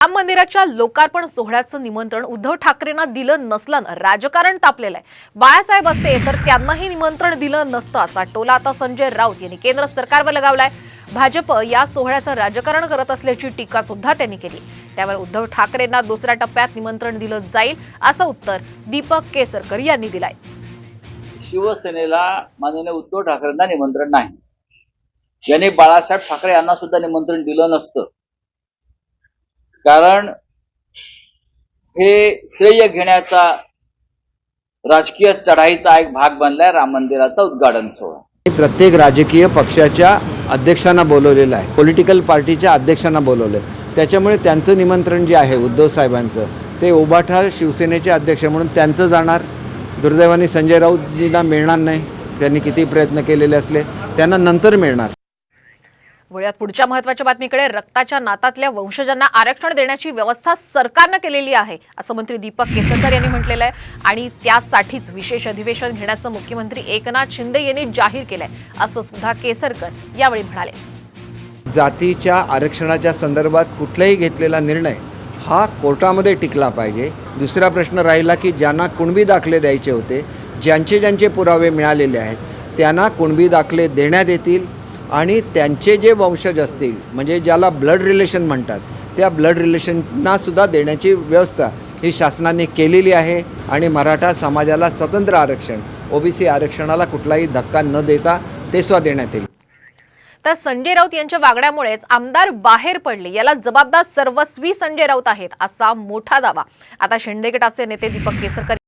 राम मंदिराच्या लोकार्पण सोहळ्याचं निमंत्रण उद्धव ठाकरेंना दिलं नसल्यानं राजकारण तापलेलं आहे. बाळासाहेब असते तर त्यांनाही निमंत्रण दिलं नसतं असा टोला आता संजय राऊत यांनी केंद्र सरकारवर लगावलाय. भाजप या सोहळ्याचं राजकारण करत असल्याची टीका सुद्धा त्यांनी केली. त्यावर उद्धव ठाकरेंना दुसऱ्या टप्प्यात निमंत्रण दिलं जाईल असं उत्तर दीपक केसरकर यांनी दिलंय. शिवसेनेला माननीय उद्धव ठाकरेंना निमंत्रण नाही. यांनी बाळासाहेब ठाकरे यांना सुद्धा निमंत्रण दिलं नसतं कारण हे श्रेय घेण्याचा राजकीय चढाईचा एक भाग बनलाय राम मंदिराचा उद्घाटन सोहळा. प्रत्येक राजकीय पक्षाच्या अध्यक्षांना बोलवलेलं आहे. पॉलिटिकल पार्टीच्या अध्यक्षांना बोलवलं आहे त्याच्यामुळे त्यांचं निमंत्रण जे आहे उद्धव साहेबांचं ते ओबाठार शिवसेनेचे अध्यक्ष म्हणून त्यांचं जाणार. दुर्दैवाने संजय राऊतजींना मिळणार नाही. त्यांनी किती प्रयत्न केलेले असले त्यांना नंतर मिळणार. वळ्यात पुढच्या महत्त्वाच्या बातमीकडे रक्ताच्या नातातल्या वंशजांना आरक्षण देण्याची व्यवस्था सरकारनं केलेली आहे असं मंत्री दीपक केसरकर यांनी म्हटलेलं आहे. आणि त्यासाठीच विशेष अधिवेशन घेण्याचं मुख्यमंत्री एकनाथ शिंदे यांनी जाहीर केलंय असं सुद्धा केसरकर यावेळी म्हणाले. जातीच्या आरक्षणाच्या संदर्भात कुठलाही घेतलेला निर्णय हा कोर्टामध्ये टिकला पाहिजे. दुसरा प्रश्न राहिला की ज्यांना कुणबी दाखले द्यायचे होते ज्यांचे ज्यांचे पुरावे मिळालेले आहेत त्यांना कुणबी दाखले देण्यात येतील? आणि त्यांचे जे वंशज असतील म्हणजे ज्याला ब्लड रिलेशन म्हणतात त्या ब्लड रिलेशनना सुद्धा देण्याची व्यवस्था ही शासनाने केलेली आहे. आणि मराठा समाजाला स्वतंत्र आरक्षण ओबीसी आरक्षणाला कुठलाही धक्का न देता ते सुद्धा देण्यात येईल. तर संजय राऊत यांच्या वागण्यामुळेच आमदार बाहेर पडले. याला जबाबदार सर्वस्वी संजय राऊत आहेत असा मोठा दावा. आता शिंदे गटाचे नेते दीपक केसरकर